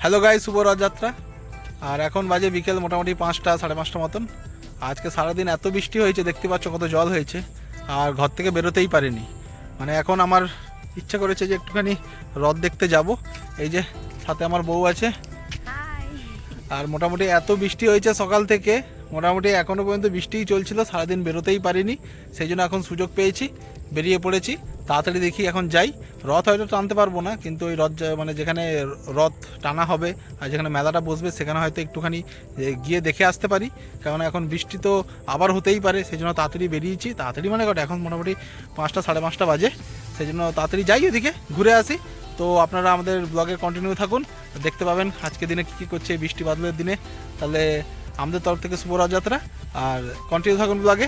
Hello guy শুভ রথযাত্রা। আর এখন বাজে বিকেল মোটামুটি পাঁচটা সাড়ে পাঁচটা মতন। আজকে সারাদিন এত বৃষ্টি হয়েছে দেখতে পাচ্ছ কত জল হয়েছে। আর ঘর থেকে বেরোতেই পারিনি। মানে এখন আমার ইচ্ছা করেছে যে একটুখানি রথ দেখতে যাব। এই যে সাথে আমার বউ আছে। আর মোটামুটি এত বৃষ্টি হয়েছে সকাল থেকে মোটামুটি এখনও পর্যন্ত বৃষ্টিই চলছিল সারাদিন বেরোতেই পারিনি। সেই জন্য এখন সুযোগ পেয়েছি বেরিয়ে পড়েছি। তাড়াতাড়ি দেখি, এখন যাই। রথ হয়তো টানতে পারব না, কিন্তু ওই রথ মানে যেখানে রথ টানা হবে আর যেখানে মেলাটা বসবে, সেখানে হয়তো একটুখানি গিয়ে দেখে আসতে পারি। কারণ এখন বৃষ্টি তো আবার হতেই পারে সেই জন্য তাড়াতাড়ি বেরিয়েছি। তাড়াতাড়ি মানে কটা? এখন মোটামুটি পাঁচটা, সাড়ে পাঁচটা বাজে। সেই জন্য তাড়াতাড়ি যাই ওদিকে ঘুরে আসি। তো আপনারা আমাদের ব্লগে কন্টিনিউ থাকুন, দেখতে পাবেন আজকে দিনে কী কী করছে বৃষ্টি বাদলের দিনে। তাহলে আমাদের তরফ থেকে শুভ রথযাত্রা আর কন্টিনিউ থাকুন ব্লগে।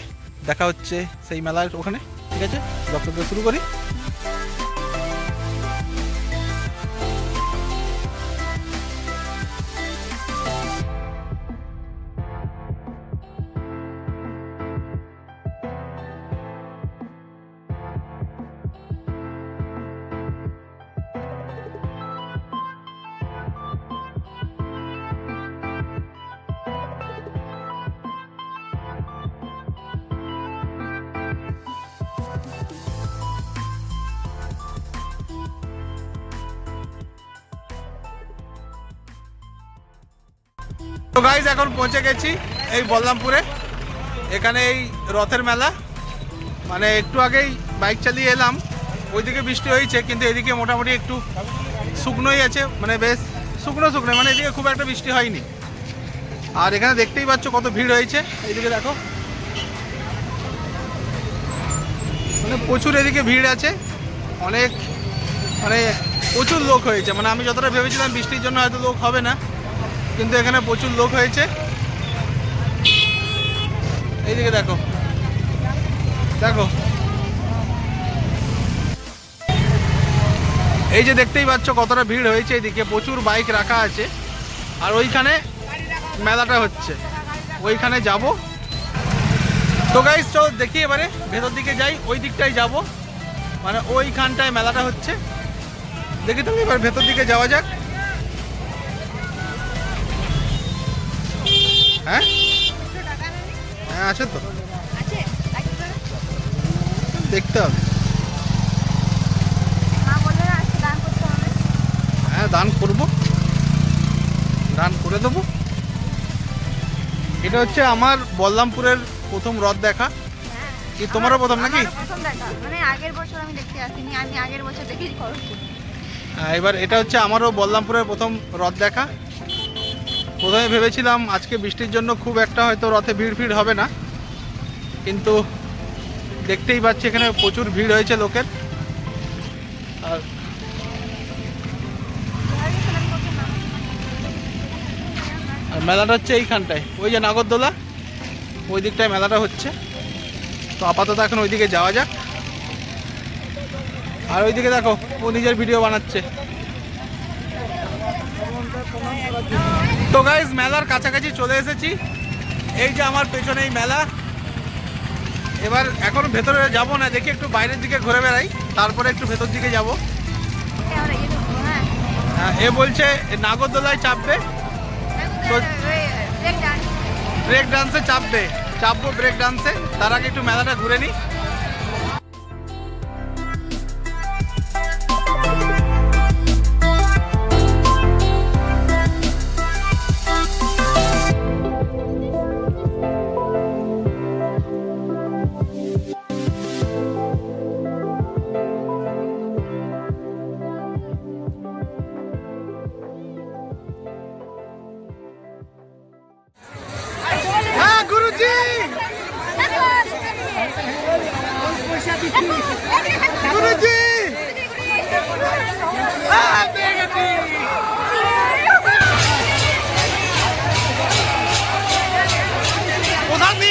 দেখা হচ্ছে সেই মেলার ওখানে। ঠিক আছে? থেকে শুরু করি। তো গাইজ এখন পৌঁছে গেছি এই বলরামপুরে। এখানে এই রথের মেলা। মানে একটু আগেই বাইক চালিয়ে এলাম। ওইদিকে বৃষ্টি হয়েছে, কিন্তু এদিকে মোটামুটি একটু শুকনোই আছে। মানে বেশ শুকনো শুকনো মানে এদিকে খুব একটা বৃষ্টি হয়নি। আর এখানে দেখতেই পাচ্ছ কত ভিড় হয়েছে। এইদিকে দেখো। মানে প্রচুর এদিকে ভিড় আছে। অনেক মানে প্রচুর লোক হয়েছে। মানে আমি যতটা ভেবেছিলাম বৃষ্টির জন্য হয়তো লোক হবে না। কিন্তু এখানে প্রচুর লোক হয়েছে। এইদিকে দেখো। দেখো। এই যে দেখতেই পাচ্ছ কতটা ভিড় হয়েছে এদিকে, প্রচুর বাইক রাখা আছে। আর ওইখানে মেলাটা হচ্ছে। ওইখানে যাব। তো গাইস চল দেখি এবারে, ভেতর দিকে যাই, ওই দিকটাই যাব। মানে ওইখানটায় মেলাটা হচ্ছে। দেখি তুমি এবার ভেতর দিকে যাওয়া যাক। হ্যাঁ? হ্যাঁ আছে তো। দেখতে হবে। হ্যাঁ দান করব। দান করে দেবো। এটা হচ্ছে আমার বলরামপুরের প্রথম রথ দেখা। কি তোমারও প্রথম নাকি? প্রথম দেখা। মানে আগের বছর আমি দেখতে আসিনি আমি আগের বছর খড়গপুর হ্যাঁ, এবার এটা হচ্ছে আমারও বলরামপুরের প্রথম রথ দেখা। প্রথমে ভেবেছিলাম আজকে বৃষ্টির জন্য খুব একটা হয়তো রথে ভিড় ভিড় হবে না, কিন্তু দেখতেই পাচ্ছি এখানে প্রচুর ভিড় হয়েছে লোকের। আর আর মেলাটা হচ্ছে এইখানটায়, ওই যে নাগরদোলা, ওই দিকটায় মেলাটা হচ্ছে। তো আপাতত এখন ওইদিকে যাওয়া যাক। আর ওইদিকে দেখো, ও নিজের ভিডিও বানাচ্ছে। তো গাইজ মেলার কাছাকাছি চলে এসেছি। এই যে আমার পেছনে এই মেলা। এবার এখন ভেতরে যাব না দেখি একটু বাইরের দিকে ঘুরে বেড়াই তারপরে একটু ভেতর দিকে যাব। হ্যাঁ এ বলছে নাগরদোলায় চাপবে। তো- ব্রেক ডান্স ব্রেক ডান্সে চাপবে। চাপবো ব্রেক ডান্সে তার আগে একটু মেলাটা ঘুরে নিই গুরুজি!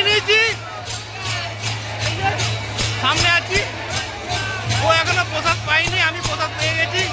নিয়েছি সামনে আছি। ও এখনও প্রসাদ পাইনি আমি প্রসাদ পেয়ে গেছি।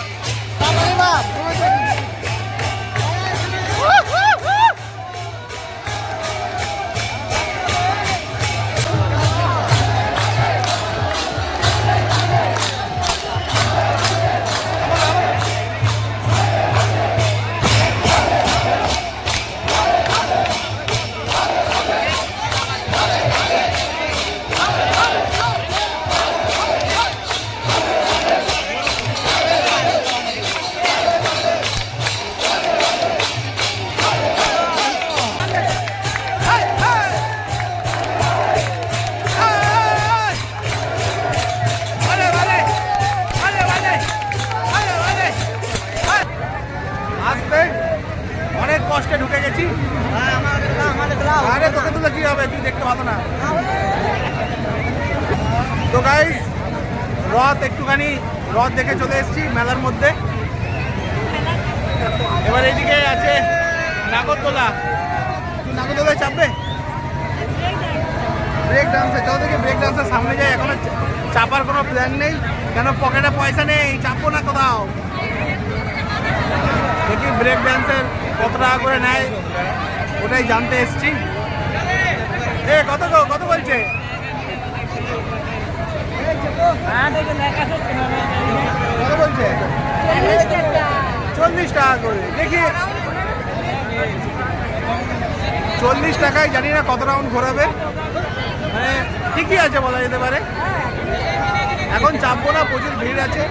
আরে, তোকে তুলে কি হবে? তুই দেখতে পাবো না। তো গাইস রথ একটুখানি, রথ দেখে চলে এসেছি মেলার মধ্যে। এবার এদিকে আছে নাগরদোলা। তুই নাগরদোলায় চাপবে? ব্রেক ডান্সে চলো দেখি ব্রেক ডান্সের সামনে যাই। এখনও চাপার কোনো প্ল্যান নেই। কেন পকেটে পয়সা নেই? চাপবো না কোথাও? দেখি ব্রেক ডান্সের কত টাকা করে নেয়, ওটাই জানতে এসছি। এ, কত কত বলছে? কত বলছে? চল্লিশ টাকা করে। দেখি। চল্লিশ টাকায় জানি না কত রাউন্ড ঘোরাবে। মানে ঠিকই আছে বলা যেতে পারে। এখন চাপবো না, প্রচুর ভিড় আছে।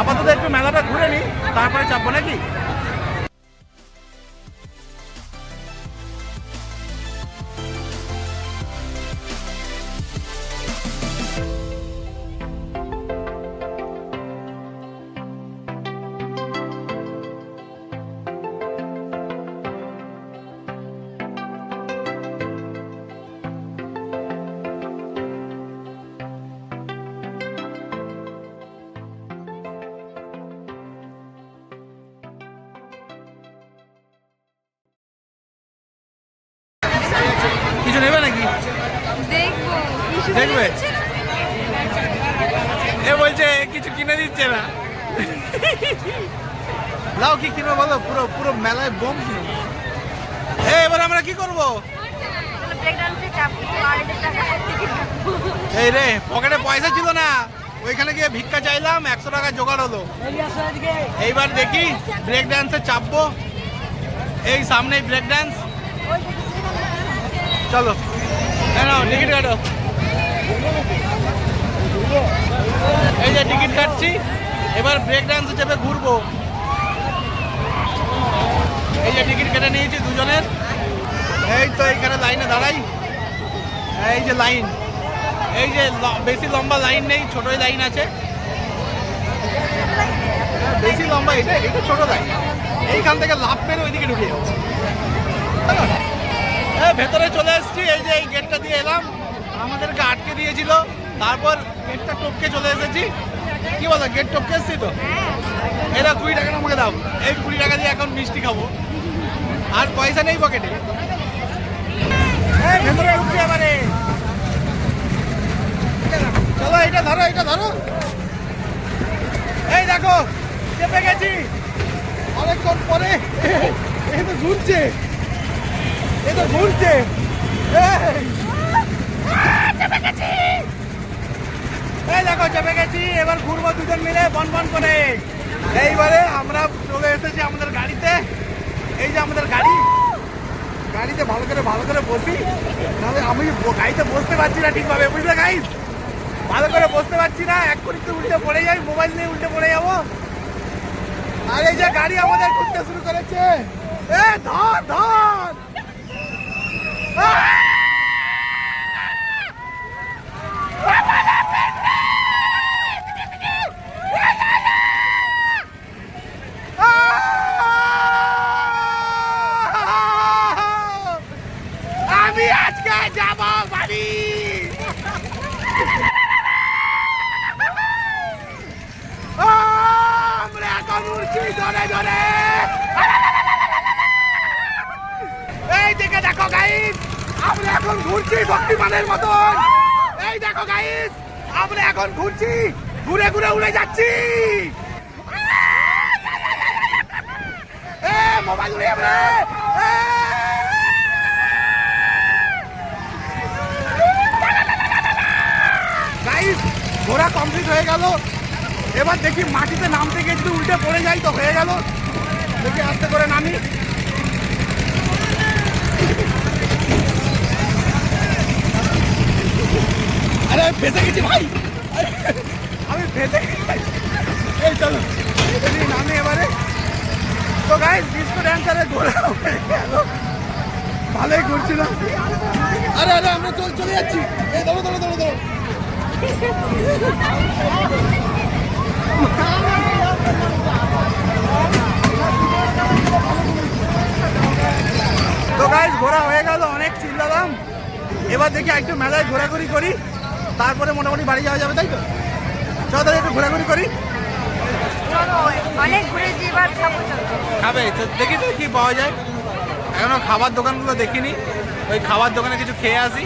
আপাতত একটু মেলাটা ঘুরে নিই তারপরে চাপবো নাকি? দেখবে? এ বলছে কিছু কিনে দিচ্ছে না। লাও কি কিনবো বলো? পুরো পুরো মেলায় বোম কিনবো এ এবার আমরা কি করব? এই রে পকেটে পয়সা ছিল না। ওইখানে গিয়ে ভিক্ষা চাইলাম একশো টাকা জোগাড় হলো। এইবার দেখি ব্রেক ডান্সে চাপবো। এই সামনেই ব্রেক ডান্স চলো। টিকিট কাটো। এই যে টিকিট কাটছি, এবার ব্রেক ডান্সে চেপে ঘুরবো। এই যে টিকিট কেটে নিয়েছি দুজনের। এই তো এইখানে লাইনে দাঁড়াই। এই যে লাইন। এই যে বেশি লম্বা লাইন নেই, ছোটই লাইন আছে। বেশি লম্বা এটা এটা ছোট লাইন। এইখান থেকে লাভ মেরে ওইদিকে ঢুকে যাচ্ছে ভেতরে চলে এসেছি এই যে এই গেটটা দিয়ে এলাম। আমাদেরকে আটকে দিয়েছিল। তারপর গেটটা টপকে চলে এসেছি। কি বলো গেট টপকে এসেছি তো? এরা কুড়ি টাকা আমাকে দাও। এই কুড়ি টাকা দিয়ে এখন মিষ্টি খাব। আর পয়সা নেই পকেটে ভেতরে ঢুকছি এবারে। চলো এটা ধরো এটা ধরো। এই দেখো, চেপে গেছি। অনেকক্ষণ পরে এই তো ঘুরছে। এই তো ঘুরছে। এই! এই দেখো চেপে গেছি এবার ঘুরবো দুজন মিলে বন বন করে এইবারে আমরা চলে এসেছি আমাদের গাড়িতে এই যে আমাদের গাড়ি গাড়িতে ভালো করে ভালো করে বসি নাহলে আমি গাড়িতে বসতে পারছি না ঠিকভাবে বুঝলে গাইস ভালো করে বসতে পারছি না এক করে উল্টে পড়ে যাই মোবাইল নিয়ে উল্টে পড়ে যাব আর এই যে গাড়ি আমাদের ঘুরতে শুরু করেছে। এ ধর ধর আহ! আহ! আমি আজকে যাব বাড়ি আহ! আমরা এখন উড়ছি জোরে এই দিকে দেখো গাইস আমরা এখন ঘুরছি শক্তিমানের মতন এই দেখো গাইস আমরা এখন ঘুরছি, ঘুরে ঘুরে উড়ে যাচ্ছি এ মোবাইল উড়ে যাবে রে। এ! গাইস ঘোরা কমপ্লিট হয়ে গেল এবার দেখি মাটিতে নামতে গিয়ে যদি উল্টে পড়ে যাই তো হয়ে গেল। দেখি আস্তে করে নামি। আরে ফেসে গেছি ভাই। আমি গেছি। এই চলো নামি এবারে। তো গাইস ডিস্কো ড্যান্সারে ঘোরা গেল ভালোই ঘুরছিল। আরে আরে, আমরা চল, চলে যাচ্ছি। এই দৌড়ো দৌড়ো দৌড়ো দৌড়ো তো গাইজ ঘোরা হয়ে গেল অনেক চিল্লালাম এবার দেখি একটু মেলায় ঘোরাঘুরি করি তারপরে মোটামুটি বাড়ি যাওয়া যাবে তাই তো? চল তাহলে একটু ঘোরাঘুরি করি। খাবে তো দেখি তো কি পাওয়া যায়। এখনও খাবার দোকানগুলো দেখিনি ওই খাবার দোকানে কিছু খেয়ে আসি।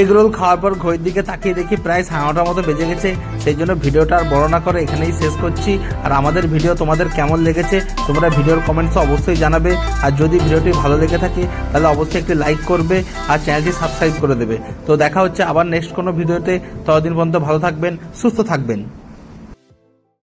এগ রোল খাওয়ার পর ঘড়ির দিকে তাকিয়ে দেখি প্রায় সাড়ে মতো বেজে গেছে। সেই জন্য ভিডিওটা আর বড় না করে এখানেই শেষ করছি। আর আমাদের ভিডিও তোমাদের কেমন লেগেছে, তোমরা ভিডিওর কমেন্টসে অবশ্যই জানাবে। আর যদি ভিডিওটি ভালো লেগে থাকে, তাহলে অবশ্যই একটি লাইক করবে আর চ্যানেলটি সাবস্ক্রাইব করে দেবে। তো দেখা হচ্ছে আবার নেক্সট কোনো ভিডিওতে। ততদিন পর্যন্ত ভালো থাকবেন, সুস্থ থাকবেন।